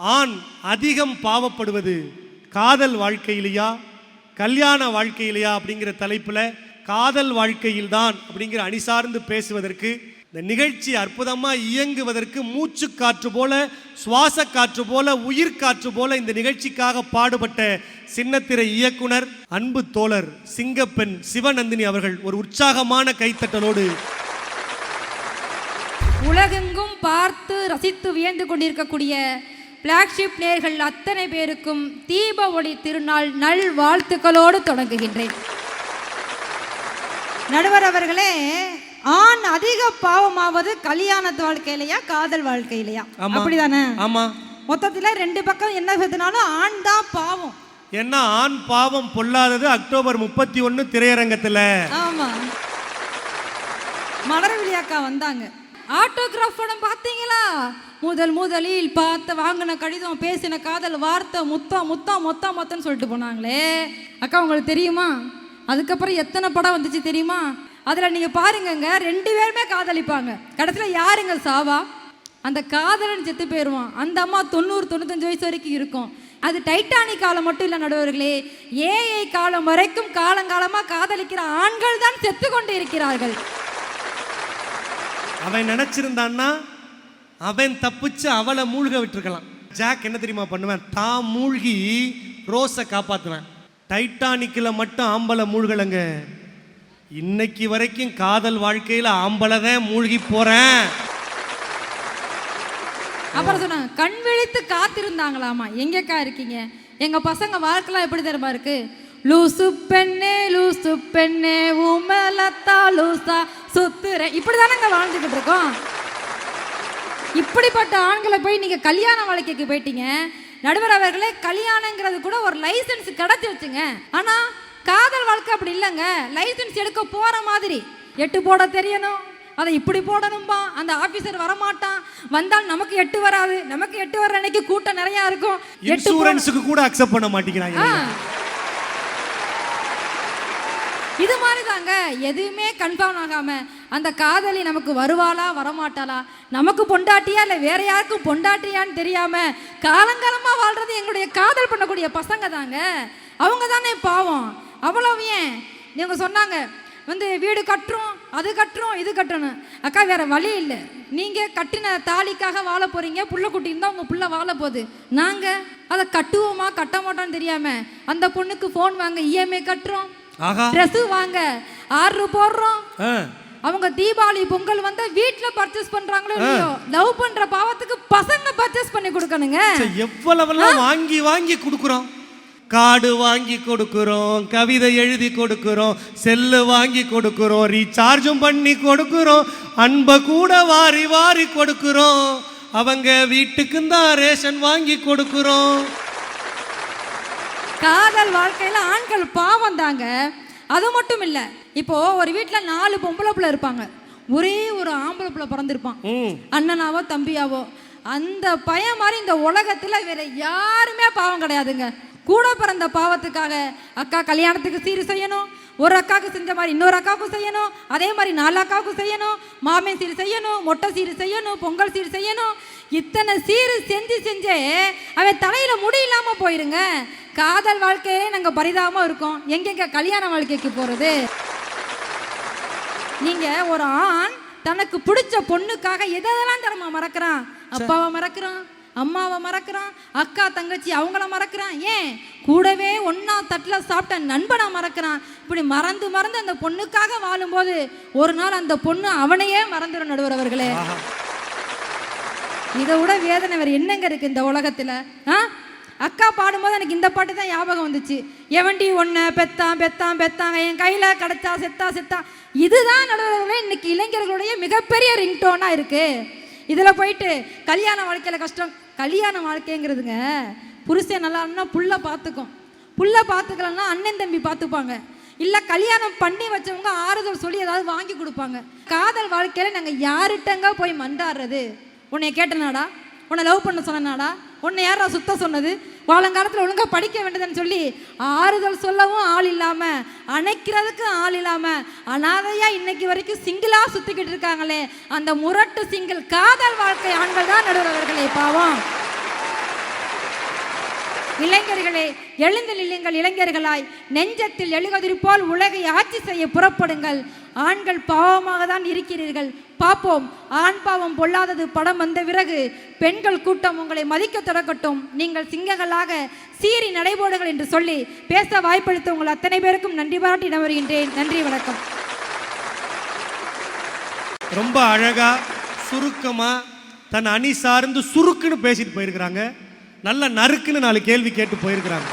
ஆண் அதிகம் பாவப்படுவது காதல் வாழ்க்கையிலையா கல்யாண வாழ்க்கையிலையா அப்படிங்கிற தலைப்பில் காதல் வாழ்க்கையில்தான் அப்படிங்கிற அணி சார்ந்து பேசுவதற்கு இந்த நிகழ்ச்சி அற்புதமாக இயங்குவதற்கு மூச்சு காற்று போல சுவாச காற்று போல உயிர் காற்று போல இந்த நிகழ்ச்சிக்காக பாடுபட்ட சின்னத்திரை இயக்குனர் அன்பு தோழர் சிங்கப்பெண் சிவநந்தினி அவர்கள் ஒரு உற்சாகமான கைத்தட்டலோடு. உலகெங்கும் பார்த்து ரசித்து வியந்து கொண்டிருக்கக்கூடிய பிளாக்ஷிப் நேர்கள் அத்தனை பேருக்கும் தீப ஒளி திருநாள் நல் வாழ்த்துக்களோடு தொடங்குகின்றேன். நடுவர் அவர்களே ஆண் அதிக பாவமாவது கல்யாணத்து வாழ்க்கையிலையா காதல் வாழ்க்கையிலையா. அப்படிதானே? ஆமா. மொத்தத்துல ரெண்டு பக்கம் என்ன பேசினாலும் ஆண் தான் பாவம். என்ன ஆண் பாவம் பொல்லாதது அக்டோபர் முப்பத்தி ஒன்று திரையரங்கத்தில். ஆமா. மலரவிழி அக்கா வந்தாங்க. ஆட்டோகிராஃப் படம் பார்த்தீங்களா? முதல் முதலில் பார்த்த வாங்கின கடிதம் பேசின காதல் வார்த்தை முத்தம் முத்தம் மொத்தம் மொத்தம்னு சொல்லிட்டு போனாங்களே. அக்கா உங்களுக்கு தெரியுமா? அதுக்கப்புறம் எத்தனை படம் வந்துச்சு தெரியுமா? அதில் நீங்கள் பாருங்கங்க ரெண்டு பேருமே காதலிப்பாங்க. கடைசியில் யாருங்க சாவா? அந்த காதலன் செத்து போயிடுவான் அந்த அம்மா தொண்ணூறு தொண்ணூத்தஞ்சு வயசு வரைக்கும் இருக்கும். அது டைட்டானிக் காலம் மட்டும் இல்லை நடுவர்களே. ஏஐ காலம் வரைக்கும் காலங்காலமாக காதலிக்கிற ஆண்கள் தான் செத்து கொண்டு இருக்கிறார்கள் அவன் நினச்சிருந்தான்னா அவன் தப்பிச்சு அவளை மூழ்க விட்டுருக்கலாம். ஜாக் என்ன தெரியுமா பண்ணுவேன்? தான் மூழ்கி ரோஸை காப்பாற்றுவேன் டைட்டானிக்கில் மட்டும் ஆம்பளை மூழ்கலைங்க. இன்னைக்கு வரைக்கும் காதல் வாழ்க்கையில் ஆம்பளை தான் மூழ்கி போகிறேன் அப்புறம் சொன்னாங்க கண் விழித்து காத்திருந்தாங்களாமா எங்கக்கா இருக்கீங்க? எங்கள் பசங்க வாழ்க்கைலாம் எப்படி தெரியுமா இருக்குது லூசு பெண்ணே லூசு பெண்ணே உமலத்தா லூசா. சுத்துற. இப்படி தானங்க வாழ்ந்துக்கிட்டு இருக்கோம். இப்படிப்பட்ட ஆண்களை போய் நீங்க கல்யாண வாழ்க்கைக்கு போயிட்டீங்க. நடுவர் அவர்களே கல்யாணங்கிறது கூட ஒரு லைசென்ஸ் கிடைச்சிருச்சுங்க ஆனா காதல் வாழ்க்கை அப்படி இல்லைங்க. லைசென்ஸ் எடுக்க போற மாதிரி. எட்டு போட தெரியணும். அதை இப்படி போடணும்பா. அந்த ஆபீசர் வரமாட்டான். வந்தால் நமக்கு எட்டு வராது. நமக்கு எட்டு வர அன்னைக்கு கூட்டம் நிறைய இருக்கும். இன்சூரன்ஸுக்கு கூட அக்செப்ட் பண்ண மாட்டேங்கிறாங்க. இது மாதிரி தாங்க எதுவுமே கன்ஃபார்ம் ஆகாம அந்த காதலி நமக்கு வருவாளா வரமாட்டாளா? நமக்கு பொண்டாட்டியா இல்லை வேற யாருக்கும் பொண்டாட்டியான்னு தெரியாம காலங்காலமா வாழ்றது எங்களுடைய காதல் பண்ணக்கூடிய பசங்க தாங்க அவங்க தானே பாவம். அவ்வளவு ஏன்? இவங்க சொன்னாங்க வந்து வீடு கட்டுறோம் அது கட்டுறோம் இது கட்டணும். அக்கா வேற வழி இல்லை. நீங்க கட்டின தாலிக்காக வாழ போறீங்க புள்ள குட்டி இருந்தா உங்க புள்ள வாழ போகுது. நாங்க அதை கட்டுவோமா கட்ட மாட்டோம்னு தெரியாம அந்த பொண்ணுக்கு ஃபோன் வாங்க இஎம்ஐ கட்டுறோம். ட்ரெஸ் வாங்க. ஆர்டர் போடுறோம். ஆ. அவங்க தீபாவளி பொங்கல் வந்தா வீட்ல பர்ச்சேஸ் பண்றாங்களோ இல்லையோ லவ் பண்ற பாவத்துக்கு பசங்க பர்ச்சேஸ் பண்ணி கொடுக்கணுங்க. எவ்வளவெல்லாம் வாங்கி வாங்கி கொடுக்குறோம்? கார்டு வாங்கி கொடுக்குறோம் கவிதை எழுதி கொடுக்குறோம் செல்லு வாங்கி கொடுக்குறோம் ரீசார்ஜும் பண்ணி கொடுக்குறோம் அன்பை கூட வாரி வாரி கொடுக்குறோம். அவங்க வீட்டுக்கும் தான் ரேஷன் வாங்கி கொடுக்குறோம். காதல் வாழ்க்கையில ஆண்கள் பாவம் தாங்க. அது மட்டும் இல்ல இப்போ ஒரு வீட்ல நாலு பொம்பளை பிள்ளை இருப்பாங்க. ஒரே ஒரு ஆம்பளை பிள்ளை பிறந்திருப்பான். அண்ணனாவோ தம்பியாவோ அந்த பையன் மாதிரி இந்த உலகத்துல வேற யாருமே பாவம் கிடையாதுங்க. கூட பிறந்த பாவத்துக்காக அக்கா கல்யாணத்துக்கு சீர் செய்யணும் ஒரு அக்காவுக்கு செஞ்ச மாதிரி இன்னொரு அக்காவுக்கும் செய்யணும். அதே மாதிரி நாலு அக்காவுக்கும் செய்யணும். மாமன் சீர் செய்யணும் மொட்டை சீர் செய்யணும் பொங்கல் சீர் செய்யணும். இத்தனை சீர் செஞ்சு செஞ்சே அவன் தலையில் முடி இல்லாம போயிருங்க. காதல் வாழ்க்கையே நாங்கள் பரிதாபமாக இருக்கோம். எங்கெங்க கல்யாண வாழ்க்கைக்கு போகிறது நீங்கள் ஒரு ஆண் தனக்கு பிடிச்ச பொண்ணுக்காக எதெல்லாம் தரமா மறக்கிறான்? அப்பாவை மறக்கிறான்? அம்மாவை மறக்கிறான் அக்கா தங்கச்சி அவங்கள மறக்கிறான். ஏன்? கூடவே ஒண்ணா தட்டில் சாப்பிட்ட நண்பனை மறக்கிறான். இப்படி மறந்து மறந்து அந்த பொண்ணுக்காக வாழும்போது ஒரு நாள் அந்த பொண்ணு அவனையே மறந்துடும் நடுவர் அவர்களே. இதை விட வேதனை வேறு என்னங்க இருக்கு இந்த உலகத்துல? ஆ? அக்கா பாடும்போது எனக்கு இந்த பாட்டு தான் ஞாபகம் வந்துச்சு. எவண்டி ஒன்ன பெத்தான் பெத்தான் பெத்தாங்க என் கையில கிடைச்சா செத்தா செத்தா. இதுதான் நடுவர்களே இன்னைக்கு இளைஞர்களுடைய மிகப்பெரிய ரிங்டோனா இருக்கு. இதுல போயிட்டு கல்யாண வாழ்க்கையில கஷ்டம் கல்யாண வாழ்க்கைங்கிறதுங்க புருஷன் நல்லா இருந்தா புள்ள பார்த்துக்கும் புள்ள பார்த்துக்கலன்னா அண்ணன் தம்பி பார்த்துப்பாங்க இல்லை கல்யாணம் பண்ணி வச்சவங்க ஆறுதல் சொல்லி ஏதாவது வாங்கி கொடுப்பாங்க. காதல் வாழ்க்கையில் நாங்கள் யார்கிட்டங்க போய் மண்டாடுறது உன்னை கேட்டனாடா? உன்னை லவ் பண்ண சொன்னனாடா? உன்னை யாரா சுத்த சொன்னது? காலங்காலத்தில் ஒழுங்காக படிக்க வேண்டியதுன்னு சொல்லி ஆறுதல் சொல்லவும் ஆள் இல்லாமல் அணைக்கிறதுக்கு ஆள் இல்லாமல் அனாதையாக இன்னைக்கு வரைக்கும் சிங்கிளாக சுற்றிக்கிட்டு இருக்காங்களே அந்த முரட்டு சிங்கிள் காதல் வாழ்க்கை ஆண்கள் தான் நடுவர்களே பாவம். இளைஞர்களே எழுந்து நில்லுங்கள் இளைஞர்களாய். நெஞ்சத்தில் எழுகதிர் போல் உலகை ஆட்சி செய்ய புறப்படுங்கள். ஆண்கள் பாவமாக தான் இருக்கிறீர்கள். பார்ப்போம் ஆண் பாவம் பொல்லாதது படம் வந்த பிறகு பெண்கள் கூட்டம் உங்களை மதிக்க தொடக்கட்டும் நீங்கள் சிங்கங்களாக சீறி நடைபோடுங்கள் என்று சொல்லி பேச வாய்ப்பளித்த உங்கள் அத்தனை பேருக்கும் நன்றி பாராட்டி இடம் வருகின்றேன் நன்றி வணக்கம். ரொம்ப அழகா சுருக்கமா தன் அணி சார்ந்து சுருக்குன்னு பேசிட்டு போயிருக்கிறாங்க. நல்ல நறுக்குன்னு நாலு கேள்வி கேட்டு போயிருக்கிறாங்க.